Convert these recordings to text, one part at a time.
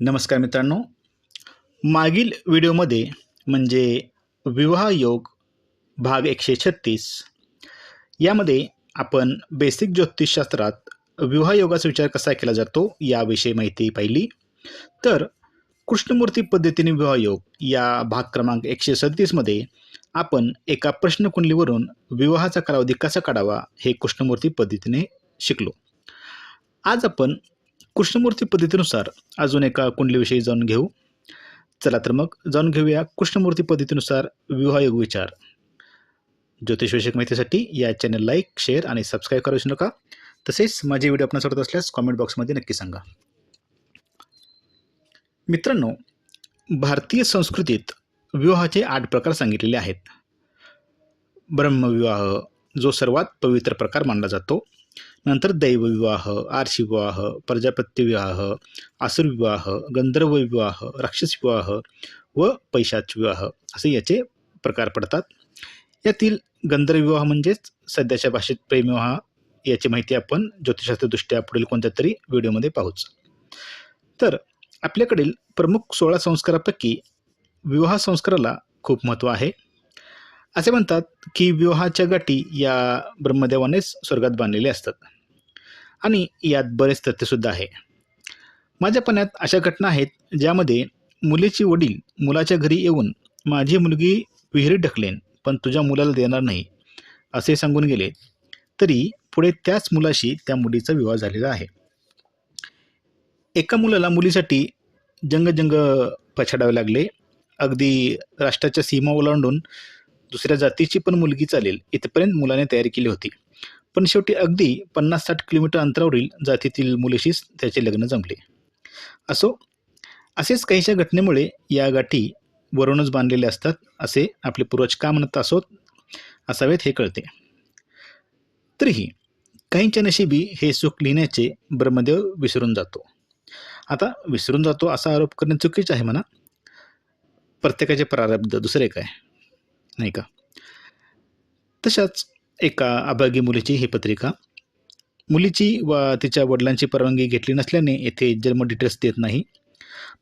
नमस्कार मित्रांनो. मागील व्हिडिओमध्ये म्हणजे विवाह योग भाग एकशे छत्तीस. यामध्ये आपण बेसिक ज्योतिषशास्त्रात विवाह योगाचा विचार कसा केला जातो याविषयी माहिती पाहिली. तर कृष्णमूर्ती पद्धतीने विवाह योग या भाग क्रमांक एकशे सदतीसमध्ये आपण एका प्रश्नकुंडलीवरून विवाहाचा कालावधी कसा काढावा हे कृष्णमूर्ती पद्धतीने शिकलो. आज आपण कृष्णमूर्ती पद्धतीनुसार अजून एका कुंडलीविषयी जाणून घेऊ. चला तर मग जाणून घेऊया कृष्णमूर्ती पद्धतीनुसार विवाहयोग विचार. ज्योतिषविषयक माहितीसाठी या चॅनल लाईक शेअर आणि सबस्क्राईब करू विसरू नका. तसेच माझे व्हिडिओ आपण सोडत असल्यास कॉमेंट बॉक्समध्ये नक्की सांगा. मित्रांनो भारतीय संस्कृतीत विवाहाचे आठ प्रकार सांगितलेले आहेत. ब्रह्मविवाह जो सर्वात पवित्र प्रकार मानला जातो. नंतर दैवविवाह आर्षी विवाह आसुरविवाह विवाह राक्षसविवाह विवाह राक्षस विवाह व पैशाच विवाह असे याचे प्रकार पडतात. यातील गंधर्वविवाह म्हणजेच सध्याच्या भाषेत प्रेमविवाह याची माहिती आपण ज्योतिषशास्त्रदृष्ट्या पुढील कोणत्या तरी व्हिडिओमध्ये पाहूच. तर आपल्याकडील प्रमुख सोळा संस्कारापैकी विवाह संस्काराला खूप महत्त्व आहे. असे म्हणतात की विवाहाच्या गाठी या ब्रह्मदेवानेच स्वर्गात बांधलेले असतात. आणि यात बरेच तथ्यसुद्धा आहे. माझ्या पण्यात अशा घटना आहेत ज्यामध्ये मुलीचे वडील मुलाच्या घरी येऊन माझी मुलगी विहिरीत ढकलेन पण तुझ्या मुलाला देणार नाही असे सांगून गेले. तरी पुढे त्याच मुलाशी त्या मुलीचा विवाह झालेला आहे. एका मुलाला मुलीसाठी जंगजंग पछाडावे लागले. अगदी राष्ट्राच्या सीमा ओलांडून दुसऱ्या जातीची पण मुलगी चालेल. इथपर्यंत मुलाने तयारी केली होती. पण शेवटी अगदी पन्नास साठ किलोमीटर अंतरावरील जातीतील मुलीशीच त्याचे लग्न जमले. असो असेच काहीशा घटनेमुळे या गाठी वरूनच बांधलेले असतात असे आपले पूर्वज का म्हणत असोत असावेत हे कळते. तरीही काहींच्या नशिबी हे सुख लिहिण्याचे ब्रह्मदेव विसरून जातो. आता विसरून जातो असा आरोप करणे चुकीचे आहे म्हणा. प्रत्येकाचे प्रारब्ध दुसरे काय? नाही का? तशाच एका अभागी मुलीची ही पत्रिका. मुलीची व तिच्या वडिलांची परवानगी घेतली नसल्याने येथे जन्म डिटेल्स देत नाही.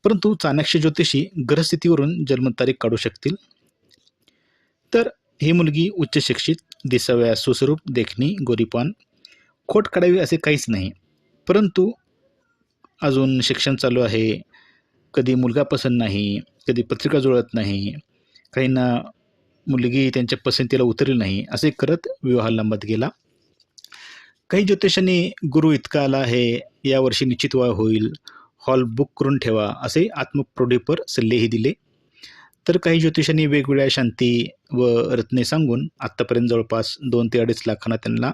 परंतु चाणक्य ज्योतिषी ग्रहस्थितीवरून जन्मतारीख काढू शकतील. तर ही मुलगी उच्च शिक्षित दिसाव्या सुस्वरूप देखणी गोरीपान खोट काढावी असे काहीच नाही. परंतु अजून शिक्षण चालू आहे. कधी मुलगा पसंत नाही कधी पत्रिका जुळत नाही. काहींना मुलगी त्यांच्या पसंतीला उतरली नाही असे करत विवाह लांबत गेला. काही ज्योतिषांनी गुरु इतका आला आहे यावर्षी निश्चित विवाह होईल हॉल बुक करून ठेवा असे आत्मप्रोढेपर सल्लेही दिले. तर काही ज्योतिषांनी वेगवेगळ्या शांती व रत्ने सांगून आत्तापर्यंत जवळपास दोन ते अडीच लाखांना त्यांना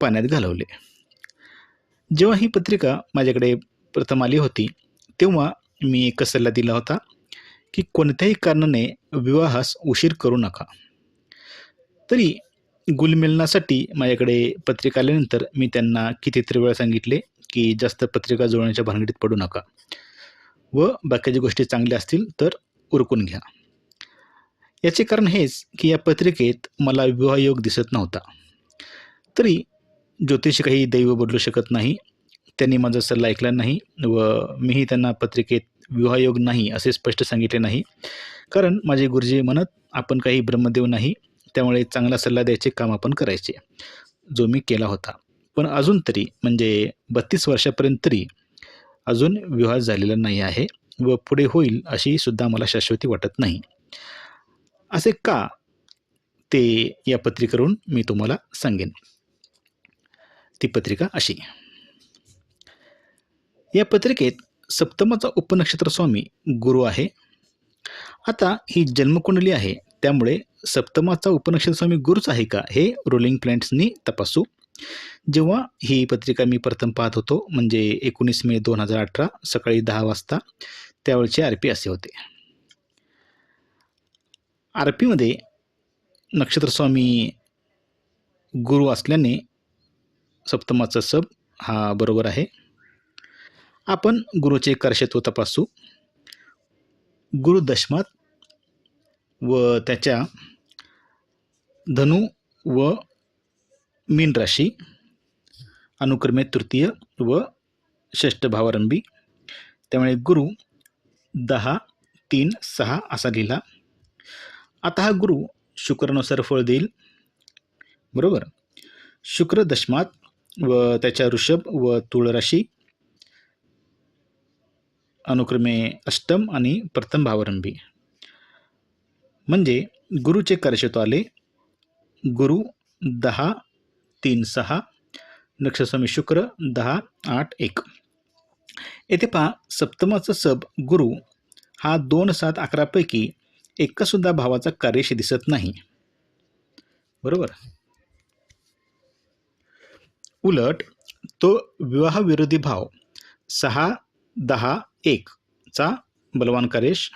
पाण्यात घालवले. जेव्हा ही पत्रिका माझ्याकडे प्रथम आली होती तेव्हा मी एक सल्ला दिला होता. की कोणत्याही कारणाने विवाहास उशीर करू नका. तरी गुलमिलनासाठी माझ्याकडे पत्रिका आल्यानंतर मी त्यांना कितीतरी वेळा सांगितले की जास्त पत्रिका जुळण्याच्या भानगडीत पडू नका. व बाकीच्या गोष्टी चांगल्या असतील तर उरकून घ्या. याचे कारण हेच की या पत्रिकेत मला विवाहयोग दिसत नव्हता. तरी ज्योतिष काही दैव बदलू शकत नाही. त्यांनी माझा सल्ला ऐकला नाही व मीही त्यांना पत्रिकेत विवाहयोग नाही असे स्पष्ट सांगितले नाही. कारण माझे गुरुजी म्हणत आपण काही ब्रह्मदेव नाही त्यामुळे चांगला सल्ला द्यायचे काम आपण करायचे. जो मी केला होता. पण अजून तरी म्हणजे बत्तीस वर्षापर्यंत तरी अजून विवाह झालेला नाही आहे व पुढे होईल अशी सुद्धा मला शाश्वती वाटत नाही. असे का ते या पत्रिकेवरून मी तुम्हाला सांगेन. ती पत्रिका अशी. या पत्रिकेत सप्तमाचा उपनक्षत्र स्वामी गुरु आहे. आता ही जन्मकुंडली आहे. त्यामुळे सप्तमाचा उपनक्षत्र स्वामी गुरुच आहे का हे रोलिंग प्लॅन्ट्सनी तपासू. जेव्हा ही पत्रिका मी प्रथम पाहत होतो म्हणजे एकोणीस मे दोन हजार अठरा सकाळी दहा वाजता त्यावेळचे आर पी असे होते. आर पीमध्ये नक्षत्रस्वामी गुरु असल्याने सप्तमाचा सब हा बरोबर आहे. आपण गुरुचे कर्षत्व तपासू. गुरु दशमात व त्याच्या धनु व मीन राशी अनुक्रमे तृतीय व षष्ठ भावारंभी. त्यामुळे गुरु दहा तीन सहा असा लिहिला. आता हा गुरु शुक्रानुसार फळ देईल. बरोबर? शुक्र दशमात व त्याच्या ऋषभ व तुळ राशी अनुक्रमे अष्टम आणि प्रथम भावरंभी. म्हणजे गुरुचे कार्यक्षेत्र आले. गुरु दहा तीन सहा नक्षस्वामी शुक्र दहा आठ एक. येथे पहा सप्तमाचा सब गुरु हा दोन सात अकरापैकी एकासुद्धा भावाचा कार्यशी दिसत नाही. बरोबर? उलट तो विवाहविरोधी भाव सहा दहा एकचा बलवान करेश.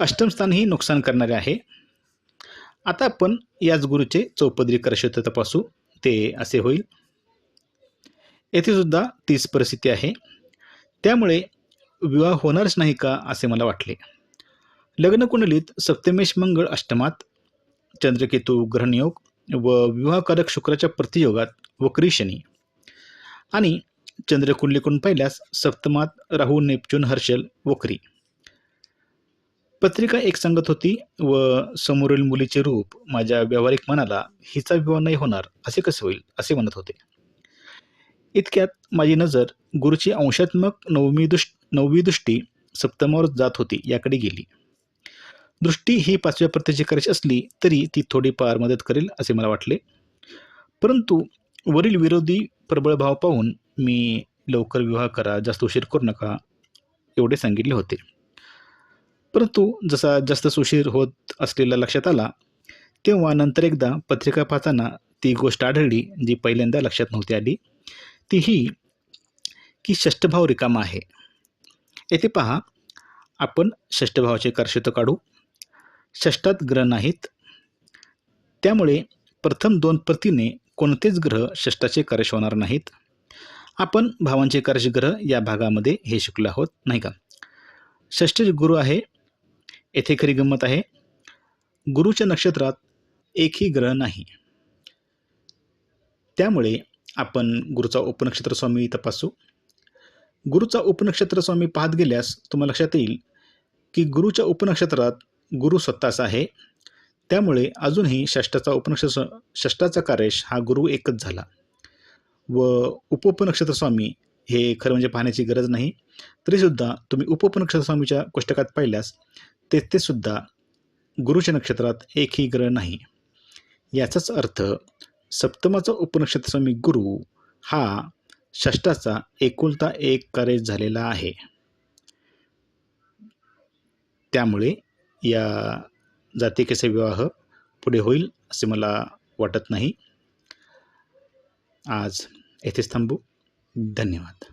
अष्टमस्थानही नुकसान करणारे आहे. आता आपण याच गुरुचे चौपदरी करक्षेत्र तपासू. ते असे होईल. येथे सुद्धा तीच परिस्थिती आहे. त्यामुळे विवाह होणारच नाही का असे मला वाटले. लग्नकुंडलीत सप्तमेश मंगळ अष्टमात चंद्रकेतू ग्रहणयोग व विवाहकारक शुक्राच्या प्रतियोगात वक्री शनी आणि चंद्रकुंडलीकडून पाहिल्यास सप्तमात राहू नेपच्यून हर्षल वक्री. पत्रिका एक सांगत होती व समोरील मुलीचे रूप माझ्या व्यावहारिक मनाला हिचा विवाह नाही होणार असे कसे होईल? असे म्हणत होते. इतक्यात माझी नजर गुरुची अंशात्मक नवमी दुष्ट नववी दृष्टी सप्तमावर जात होती याकडे गेली. दृष्टी ही पाचव्या प्रत्येची करायची असली तरी ती थोडीफार मदत करेल असे मला वाटले. परंतु वरील विरोधी प्रबळ भाव पाहून मी लवकर विवाह करा जास्त उशीर करू नका एवढे सांगितले होते. परंतु जसा जास्त उशीर होत असलेला लक्षात आला तेव्हा नंतर एकदा पत्रिका पाहताना ती गोष्ट आढळली जी पहिल्यांदा लक्षात नव्हती आली. ती ही की षष्ठभाव रिकामा आहे. येथे पहा आपण षष्ठभावाचे कर्षित काढू. षष्टात ग्रह नाहीत. त्यामुळे प्रथम दोन प्रतीने कोणतेच ग्रह षष्टाचे कार्यश होणार नाहीत. आपण भावांचे कार्यग्रह या भागामध्ये हे शिकलो आहोत नाही का? षष्ठ गुरु आहे येथे खरी गंमत आहे गुरुच्या नक्षत्रात एकही ग्रह नाही. त्यामुळे आपण गुरुचा उपनक्षत्र स्वामी तपासू. गुरुचा उपनक्षत्र स्वामी पाहत गेल्यास तुम्हाला लक्षात येईल की गुरुच्या उपनक्षत्रात गुरु स्वतःचा आहे. त्यामुळे अजूनही षष्टाचा उपनक्षत्र षष्टाचा कार्यश हा गुरु एकच झाला. व उपोपनक्षत्र स्वामी हे खरं म्हणजे पाहण्याची गरज नाही. तरीसुद्धा तुम्ही उपोपनक्षत्र स्वामीच्या कोष्टकात पाहिल्यास ते गुरुच्या नक्षत्रात एकही ग्रह नाही. याचाच अर्थ सप्तमाचा उपनक्षत्र स्वामी गुरु हा षष्टाचा एकुलता एक कार्य झालेला आहे. त्यामुळे या जातिकेचा विवाह पुढे होईल असे मला वाटत नाही. आज येथेच थांबू. धन्यवाद.